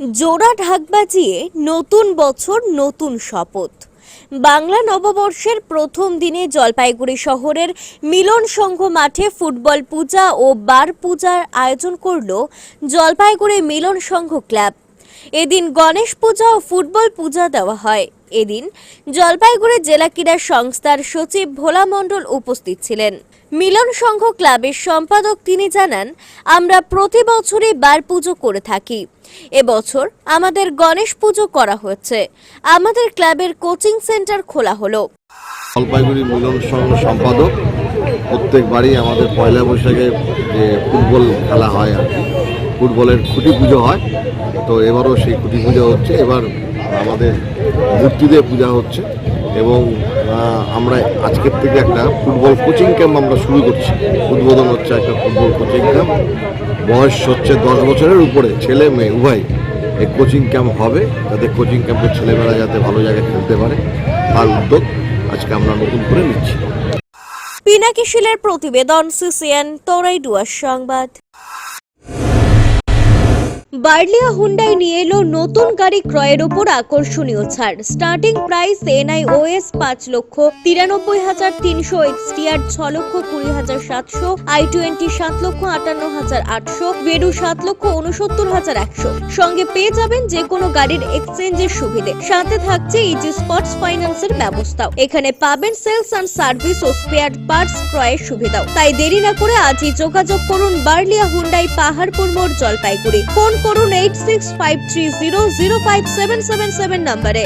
জোড়া ঢাক বাজিয়ে নতুন বছর, নতুন শপথ। বাংলা নববর্ষের প্রথম দিনে জলপাইগুড়ি শহরের মিলন সংঘ মাঠে ফুটবল পূজা ও বার পূজার আয়োজন করল জলপাইগুড়ি মিলন সংঘ ক্লাব। এদিন গণেশ পূজা ও ফুটবল পূজা দেওয়া হয়। এদিন জলপাইগুড়ি জেলা ক্রীড়া সংস্থার সচিব ভোলা মণ্ডল উপস্থিত ছিলেন। মিলন সংঘ ক্লাবের সম্পাদক তিনি জানান, আমরা প্রতি বছরই বার পুজো করে থাকি। এবছর আমাদের গণেশ পুজো করা হচ্ছে আমাদের ক্লাবের কোচিং সেন্টার খোলা হলো। জলপাইগুড়ি মিলন সংঘ সম্পাদক প্রত্যেকবারই আমাদের পয়লা বৈশাখে যে ফুটবল খেলা হয় আর কি, ফুটবলের খুঁটি পুজো হয়। তো এবারও সেই খুঁটি পুজো হচ্ছে। এবার আমাদের মূর্তি দিয়ে পূজা হচ্ছে এবং আমরা আজকের থেকে একটা ফুটবল কোচিং ক্যাম্প আমরা শুরু করছি। উদ্বোধন হচ্ছে একটা ফুটবল কোচিং ক্যাম্প। বয়স হচ্ছে দশ বছরের উপরে, ছেলে মেয়ে, উভয়। এই কোচিং ক্যাম্প হবে যাতে কোচিং ক্যাম্পের ছেলেমেয়েরা যাতে ভালো জায়গায় খেলতে পারে। তার উদ্যোগ আজকে আমরা নতুন করে নিচ্ছি। পিনাকি শিলের প্রতিবেদন সিসিএন, তরাইডুয়ার সংবাদ। বার্লিয়া হুন্ডাই নিয়ে এলো নতুন গাড়ি ক্রয়ের ওপর আকর্ষণীয় ছাড়। স্টার্টিং প্রাইস এনআই ওএস পাঁচ লক্ষ তিরানব্বই হাজার তিনশো এক্সটিআর ছ লক্ষ কুড়ি হাজার সাতশো, আই টোয়েন্টি সাত লক্ষ আটান্ন হাজার আটশো, বেরু সাত লক্ষ উনসত্তর হাজার একশো। সঙ্গে পেয়ে যাবেন যে কোনো গাড়ির এক্সচেঞ্জের সুবিধে। সাথে থাকছে ইজি স্পটস ফাইন্যান্সের ব্যবস্থাও। এখানে পাবেন সেলস অ্যান্ড সার্ভিস ও স্পেয়ার পার্টস ক্রয়ের সুবিধাও। তাই দেরি না করে আজই যোগাযোগ করুন বার্লিয়া হুন্ডাই পাহাড়পুর মোড় জলপাইগুড়ি। ফোন করুন eight six five three zero zero five seven seven seven নাম্বারে